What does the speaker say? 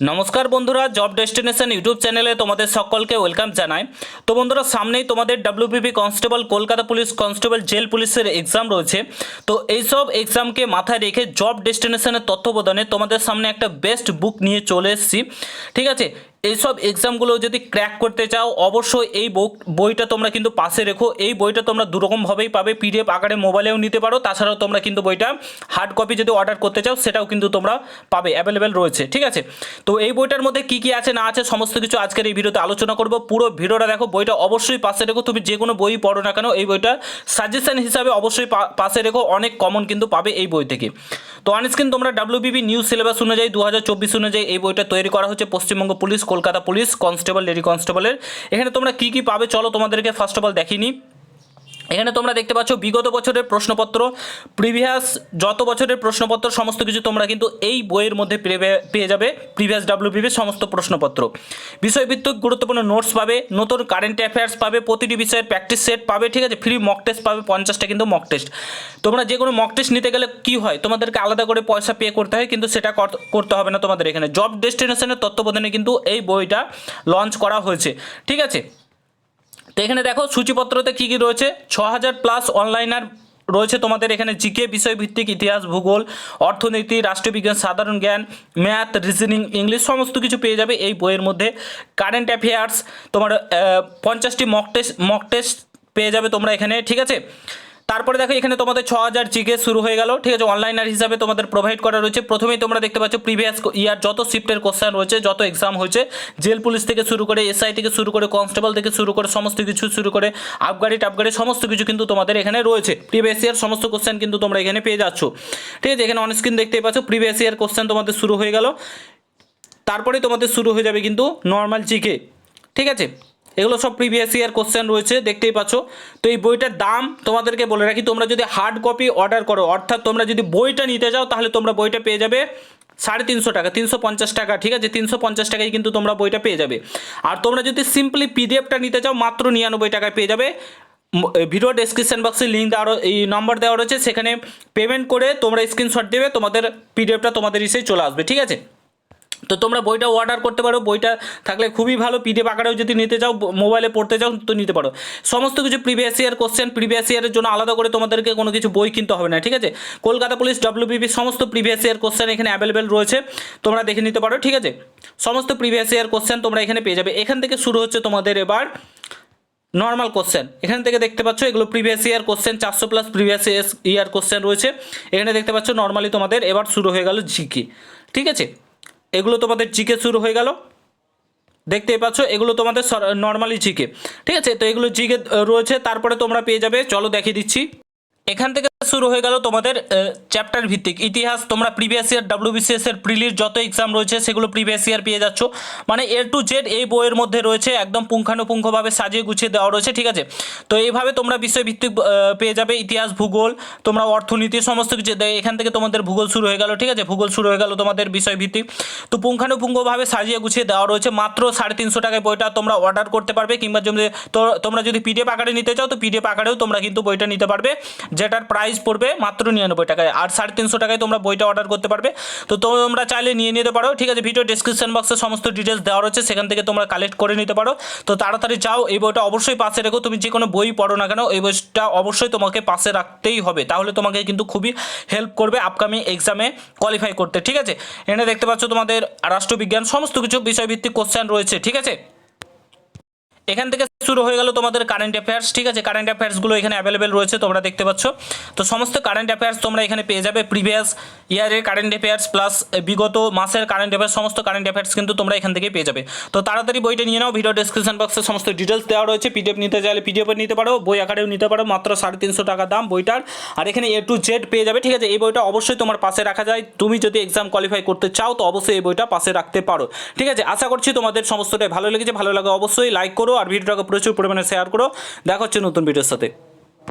নমস্কার বন্ধুরা job destination YouTube চ্যানেলে তোমাদের সকলকে ওয়েলকাম জানাই। তো বন্ধুরা, সামনেই তোমাদের W P P constable Kolkata police constable jail পুলিশের এক্সাম রয়েছে। তো এইসব এক্সামকে মাথায় রেখে জব ডেস্টিনেশনের তত্ত্বাবধানে তোমাদের সামনে একটা বেস্ট বুক নিয়ে চলে এসেছি। ঠিক আছে? এইসব এক্সামগুলো যদি ক্র্যাক করতে চাও, অবশ্যই এই বই- বইটা তোমরা কিন্তু পাশে রেখো। এই বইটা তোমরা দুরকমভাবেই পাবে পিডিএফ আকারে মোবাইলেও নিতে পারো। তাছাড়াও তোমরা কিন্তু বইটা হার্ড কপি যদি অর্ডার করতে চাও, সেটাও কিন্তু তোমরা পাবে অ্যাভেলেবেল রয়েছে, ঠিক আছে? তো এই বইটার মধ্যে কি কি আছে, না আছে, সমস্ত কিছু আজকের এই ভিডিওতে আলোচনা করব। পুরো ভিডিওটা দেখো, বইটা অবশ্যই পাশে রেখো। তুমি যে কোনো বই পড়ো না কেন, এই বইটা সাজেশন হিসাবে অবশ্যই পাশে রেখো। অনেক কমন কিন্তু পাবে এই বই থেকে। তো অনস্ক্রিন তোমরা ডাব্লিউবিবি নিউজ সিলেবাস অনুযায়ী দু হাজার চব্বিশ অনুযায়ী এই বইটা তৈরি করা হচ্ছে। Paschimbanga police Kolkata police, constable, lady কনস্টেবলের। এখানে তোমরা কি কি পাবে? চলো তোমাদেরকে ফার্স্ট অফ অল দেখিনি। এখানে তোমরা দেখতে পাচ্ছ বিগত বছরের প্রশ্নপত্র। প্রিভিয়াস যত বছরের প্রশ্নপত্র, সমস্ত কিছু তোমরা কিন্তু এই বইয়ের মধ্যে পেয়ে- যাবে। প্রিভিয়াস ডাব্লিউবিবির সমস্ত প্রশ্নপত্র। বিষয়ভিত্তিক গুরুত্বপূর্ণ নোটস পাবে, নতুন কারেন্ট অ্যাফেয়ার্স পাবে, প্রতিটি বিষয়ের প্র্যাকটিস সেট পাবে, ঠিক আছে? ফ্রি মক টেস্ট পাবে, পঞ্চাশটা কিন্তু মক টেস্ট। তোমরা যে কোনো মক টেস্ট নিতে গেলে কি হয়? তোমাদেরকে আলাদা করে পয়সা পে করতে হয়, কিন্তু সেটা করতে হবে না তোমাদের এখানে। জব ডেস্টিনেশনের তত্ত্বাবধানে কিন্তু এই বইটা লঞ্চ করা হয়েছে, ঠিক আছে? তো এখানে দেখো সূচিপত্রতে কী কী রয়েছে? ছ হাজার প্লাস অনলাইনার রয়েছে তোমাদের এখানে জিকে, বিষয়ভিত্তিক ইতিহাস, ভূগোল, অর্থনীতি, রাষ্ট্রবিজ্ঞান, সাধারণ জ্ঞান ম্যাথ রিজনিং ইংলিশ সমস্ত কিছু পেয়ে যাবে এই বইয়ের মধ্যে। কারেন্ট অ্যাফেয়ার্স তোমার পঞ্চাশটি মক টেস্ট মক টেস্ট পেয়ে যাবে তোমরা এখানে, ঠিক আছে? তারপরে দেখো, এখানে তোমাদের ছ হাজার জিকে শুরু হয়ে গেল। ঠিক আছে অনলাইনার হিসাবে তোমাদের প্রোভাইড করা রয়েছে। প্রথমেই তোমরা দেখতে পাচ্ছ প্রিভিয়াস ইয়ার যত শিফটের কোশ্চেন রয়েছে, যত এক্সাম হয়েছে জেল পুলিশ থেকে শুরু করে এসআই থেকে শুরু করে কনস্টেবল থেকে শুরু করে, সমস্ত কিছু শুরু করে আবগারি টাবগারি সমস্ত কিছু কিন্তু তোমাদের এখানে রয়েছে। প্রিভিয়াস ইয়ার সমস্ত কোশ্চেন কিন্তু তোমরা এখানে পেয়ে যাচ্ছ। ঠিক আছে, এখানে অনস্ক্রিন দেখতেই পাচ্ছ প্রিভিয়াস ইয়ার কোশ্চেন তোমাদের শুরু হয়ে গেল। তারপরে তোমাদের শুরু হয়ে যাবে কিন্তু নর্মাল জিকে। ঠিক আছে এগুলো সব প্রিভিয়াস ইয়ার কোশ্চেন রয়েছে, দেখতেই পাচ্ছ। তো এই বইটার দাম তোমাদেরকে বলে রাখি, তোমরা যদি হার্ড কপি অর্ডার করো, অর্থাৎ তোমরা যদি বইটা নিতে যাও, তাহলে তোমরা বইটা পেয়ে যাবে সাড়ে তিনশো টাকা, তিনশো পঞ্চাশ টাকা, ঠিক আছে? তিনশো পঞ্চাশ টাকায় কিন্তু তোমরা বইটা পেয়ে যাবে। আর তোমরা যদি সিম্পলি পিডিএফটা নিতে চাও, মাত্র নিরানব্বই টাকায় পেয়ে যাবে। ভিডিও ডেসক্রিপশন বক্সে লিঙ্ক দেওয়া রয়ে- এই নম্বর দেওয়া রয়েছে, সেখানে পেমেন্ট করে তোমরা স্ক্রিনশট দেবে, তোমাদের পিডিএফটা তোমাদের এসে চলে আসবে, ঠিক আছে? তো তোমরা বইটা অর্ডার করতে পারো, বইটা থাকলে খুবই ভালো পিডিএফ আকারেও যদি নিতে চাও মোবাইলে পড়তে চাও, তো নিতে পারো। সমস্ত কিছু প্রিভিয়াস ইয়ার কোশ্চেন প্রিভিয়াস ইয়ারের জন্য আলাদা করে তোমাদেরকে কোনো কিছু বই কিনতে হবে না, ঠিক আছে? Kolkata police W B P সমস্ত প্রিভিয়াস ইয়ার কোশ্চেন এখানে অ্যাভেলেবেল রয়েছে, তোমরা দেখে নিতে পারো, ঠিক আছে? সমস্ত প্রিভিয়াস ইয়ার কোশ্চেন তোমরা এখানে পেয়ে যাবে। এখান থেকে শুরু হচ্ছে তোমাদের এবার নর্মাল কোশ্চেন এখান থেকে দেখতে পাচ্ছ, এগুলো প্রিভিয়াস ইয়ার কোশ্চেন চারশো প্লাস প্রিভিয়াস ইয়ার কোশ্চেন রয়েছে। এখানে দেখতে পাচ্ছ নর্মালি তোমাদের এবার শুরু হয়ে গেল জিকে ঠিক আছে? এগুলো তোমাদের জিকে শুরু হয়ে গেল। দেখতেই পাচ্ছ, এগুলো তোমাদের নর্মালি জিকে ঠিক আছে? তো এগুলো জিকে রয়েছে, তারপরে তোমরা পেয়ে যাবে। চলো দেখিয়ে দিচ্ছি। এখান থেকে শুরু হয়ে গেল তোমাদের চ্যাপ্টার ভিত্তিক। ইতিহাস, তোমরা প্রিভিয়াস ইয়ার ডাব্লিউবিসিএস এর প্রিলির যত এক্সাম রয়েছে সেগুলো প্রিভিয়াস ইয়ার পেয়ে যাচ্ছ। মানে এ টু জেড এই বইয়ের মধ্যে রয়েছে, একদম পুঙ্খানুপুঙ্খভাবে সাজিয়ে গুছিয়ে দেওয়া রয়েছে, ঠিক আছে? তো এইভাবে তোমরা বিষয়ভিত্তিক পেয়ে যাবে। ইতিহাস, ভূগোল, তোমরা অর্থনীতি সমস্ত কিছু এখান থেকে তোমাদের ভূগোল শুরু হয়ে গেল, ঠিক আছে? ভূগোল শুরু হয়ে গেল তোমাদের বিষয়ভিত্তিক। তো পুঙ্খানুপুঙ্খভাবে সাজিয়ে গুছিয়ে দেওয়া রয়েছে, মাত্র সাড়ে তিনশো টাকায় বইটা তোমরা অর্ডার করতে পারবে, কিংবা তোমরা যদি পিডিএফ আকারে নিতে চাও, তো পিডিএফ আকারেও তোমরা কিন্তু বইটা নিতে পারবে, যেটার প্রাইস পড়বে মাত্র নিরানব্বই টাকায়। আর সাড়ে তিনশো টাকায় তোমরা বইটা অর্ডার করতে পারবে। তো তোমরা চাইলে নিয়ে নিতে পারো। ঠিক আছে ভিডিও ডিসক্রিপশন বক্সে সমস্ত ডিটেলস দেওয়া রয়েছে। সেখান থেকে তোমরা কালেক্ট করে নিতে পারো। তো তাড়াতাড়ি যাও, এই বইটা অবশ্যই পাশে রেখো। তুমি যে কোনো বই পড়ো না কেন, এই বইটা অবশ্যই তোমাকে পাশে রাখতেই হবে। তাহলে তোমাকে কিন্তু খুবই হেল্প করবে আপকামিং এক্সামে কোয়ালিফাই করতে। ঠিক আছে? এখানে দেখতে পাচ্ছ তোমাদের রাষ্ট্রবিজ্ঞান, সমস্ত কিছু বিষয়ভিত্তিক কোশ্চেন রয়েছে। ঠিক আছে? এখান থেকে শুরু হয়ে গেল তোমাদের কারেন্ট অ্যাফেয়ার্স ঠিক আছে? কারেন্ট অ্যাফেয়ার্সগুলো এখানে অ্যাভেলেবেল রয়েছে, তোমরা দেখতে পাচ্ছ। তো সমস্ত কারেন্ট অ্যাফেয়ার্স তোমরা এখানে পেয়ে যাবে প্রিভিয়াস ইয়ারের কারেন্ট অ্যাফেয়ার্স প্লাস বিগত মাসের কারেন্ট অ্যাফেয়ার্স সমস্ত কারেন্ট অ্যাফেয়ার্স কিন্তু তোমরা এখান থেকে পেয়ে যাবে। তো তাড়াতাড়ি বইটা নিয়ে নাও ভিডিও ডিসক্রিপশন বক্সে সমস্ত ডিটেলস দেওয়া রয়েছে। পিডিএফ নিতে চাইলে পিডিএফ নিতে পারো, বই আকারেও নিতে পারো, মাত্র সাড়ে তিনশো টাকা দাম বইটার। আর এখানে এ টু জেড পেয়ে যাবে, ঠিক আছে? এই বইটা অবশ্যই তোমার পাশে রাখা যায়। তুমি যদি এক্সাম কোয়ালিফাই করতে চাও, তো অবশ্যই এই বইটা পাশে রাখতে পারো। ঠিক আছে? আশা করছি তোমাদের সমস্তটাই ভালো লেগেছে। ভালো লাগে অবশ্যই লাইক করো, আর ভিডিওটাকে প্রচুর পরিমাণে শেয়ার করো। দেখা হচ্ছে নতুন ভিডিওর সাথে।